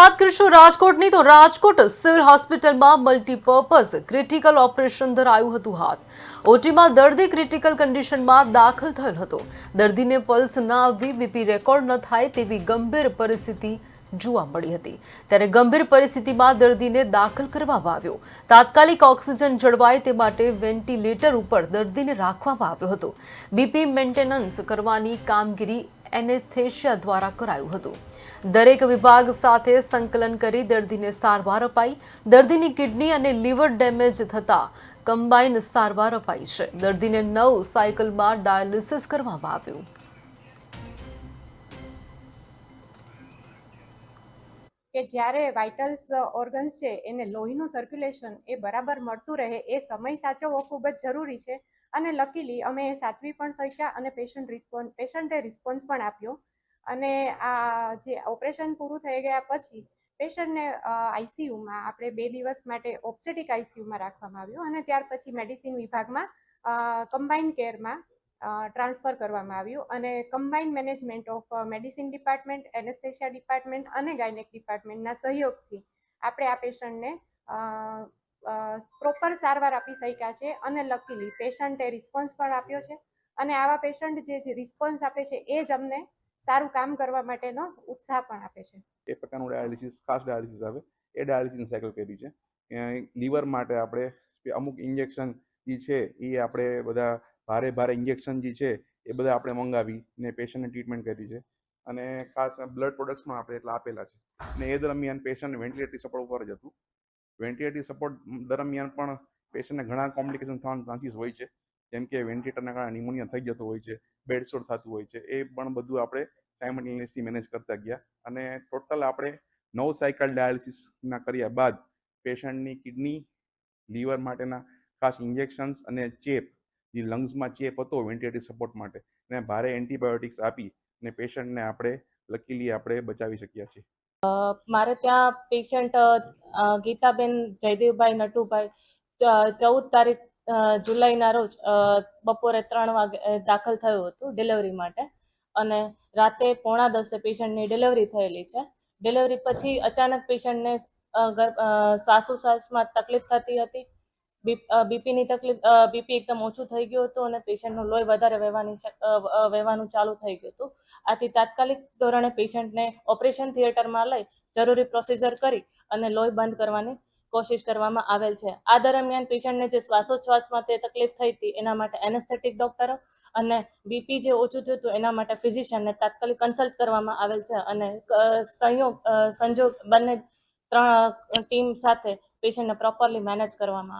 વાત કરીશું રાજકોટની, તો રાજકોટ સિવિલ હોસ્પિટલમાં મલ્ટીપર્પઝ ક્રિટિકલ ઓપરેશન ધરાયું હતું હાથ. ઓટીમાં દર્દી ક્રિટિકલ કન્ડિશનમાં દાખલ થયેલ હતો. દર્દીને પલ્સ ના આવી બીપી રેકોર્ડ ન થાય તેવી ગંભીર પરિસ્થિતિ જોવા મળી હતી. ત્યારે ગંભીર પરિસ્થિતિમાં દર્દીને દાખલ કરવામાં આવ્યો. તાત્કાલિક ઓક્સિજન જળવાય તે માટે વેન્ટિલેટર ઉપર દર્દીને રાખવામાં આવ્યો હતો. બીપી મેન્ટેનન્સ કરવાની કામગીરી એનેસ્થેશિયા દ્વારા કરાયું હતું. દરેક વિભાગ સાથે સંકલન કરી દર્દીને સારવાર અપાઈ. દર્દીની કિડની અને લીવર ડેમેજ થતા કમ્બાઇન સારવાર અપાઈ છે. દર્દીને નવ સાયકલમાં ડાયાલિસિસ કરવામાં આવ્યું. કે જ્યારે વાઇટલ્સ ઓર્ગન્સ છે, એને લોહીનું સર્ક્યુલેશન એ બરાબર મળતું રહે એ સમય સાચવવો ખૂબ જ જરૂરી છે. અને લકીલી અમે એ સાચવી પણ શક્યા અને પેશન્ટ રિસ્પોન્સ પેશન્ટે રિસ્પોન્સ પણ આપ્યો. અને આ જે ઓપરેશન પૂરું થઈ ગયા પછી પેશન્ટને આઈસીયુમાં આપણે બે દિવસ માટે ઓપ્સેટિક આઈસીયુમાં રાખવામાં આવ્યું અને ત્યાર પછી મેડિસિન વિભાગમાં કમ્બાઇન્ડ કેરમાં ટ્રાન્સફર કરવામાં આવ્યું અને combined management of medicine department, anaesthesia department અને ગાયનેક ડિપાર્ટમેન્ટના સહયોગથી આપણે આ પેશન્ટને પ્રોપર સારવાર આપી શક્યા છે અને લકીલી પેશન્ટે રિસ્પોન્સ પણ આપ્યો છે અને આવા પેશન્ટ જે રિસ્પોન્સ આપે છે એ જ અમને સારું કામ કરવા માટેનો ઉત્સાહ પણ આપે છે. એ પ્રકારનું ડાયાલિસિસ, ખાસ ડાયાલિસિસ આવે, એ ડાયાલિસિસ સાયકલ કરી છે. લીવર માટે આપણે અમુક ઇન્જેક્શન જે છે એ આપણે બધા ભારે ભારે ઇન્જેક્શન જે છે, એ બધા આપણે મંગાવી ને પેશન્ટને ટ્રીટમેન્ટ કરી છે. અને ખાસ બ્લડ પ્રોડક્ટ્સ પણ આપણે એટલા આપેલા છે. ને એ દરમિયાન પેશન્ટ વેન્ટિલેટરી સપોર્ટ ઉપર જ હતું. વેન્ટિલેટરી સપોર્ટ દરમિયાન પણ પેશન્ટને ઘણા કોમ્પ્લિકેશન થવાના ચાન્સીસ હોય છે. જેમ કે વેન્ટિલેટરના કારણે નિમોનિયા થઈ જતો હોય છે બેડસોડ થતું હોય છે, એ પણ બધું આપણે સાયમલ્ટેનિયસલી મેનેજ કરતા ગયા. અને ટોટલ આપણે નવ સાયકલ ડાયાલિસિસના કર્યા બાદ પેશન્ટની કિડની લીવર માટેના ખાસ ઇન્જેક્શન્સ અને ચેપ જે, લંગ્સમાં ચેપ હતો વેન્ટિલેટરી સપોર્ટ માટે. એને ભારે એન્ટીબાયોટિક્સ આપી અને પેશન્ટને આપણે, લકીલી આપણે બચાવી શક્યા છીએ. મારે ત્યાં પેશન્ટ ગીતાબેન, જયદેવભાઈ નટુભાઈ ચૌદ તારીખ જુલાઈના રોજ બપોરે ત્રણ વાગે દાખલ થયું હતું ડિલિવરી માટે. અને રાતે પોણા દસે પેશન્ટની ડિલિવરી થયેલી છે. ડિલિવરી પછી અચાનક પેશન્ટને શ્વાસોશ્વાસમાં તકલીફ થતી હતી. બીપીની તકલીફ બીપી એકદમ ઓછું થઈ ગયું હતું અને પેશન્ટનું લોહી વધારે વહેવાની વહેવાનું ચાલુ થઈ ગયું હતું. આથી તાત્કાલિક ધોરણે પેશન્ટને ઓપરેશન થિયેટરમાં લઈ જરૂરી પ્રોસિજર કરી અને લોહી બંધ કરવાની કોશિશ કરવામાં આવેલ છે. આ દરમિયાન પેશન્ટને જે શ્વાસોચ્છ્વાસમાં તે તકલીફ થઈ હતી, એના માટે એનેસ્થેટિક ડોક્ટરો અને બીપી જે ઓછું થયું હતું, એના માટે ફિઝિશિયનને તાત્કાલિક કન્સલ્ટ કરવામાં આવેલ છે અને સંયોગ સંજોગ બંને ત્રણ ટીમ સાથે પેશન્ટને પ્રોપરલી મેનેજ કરવામાં આવે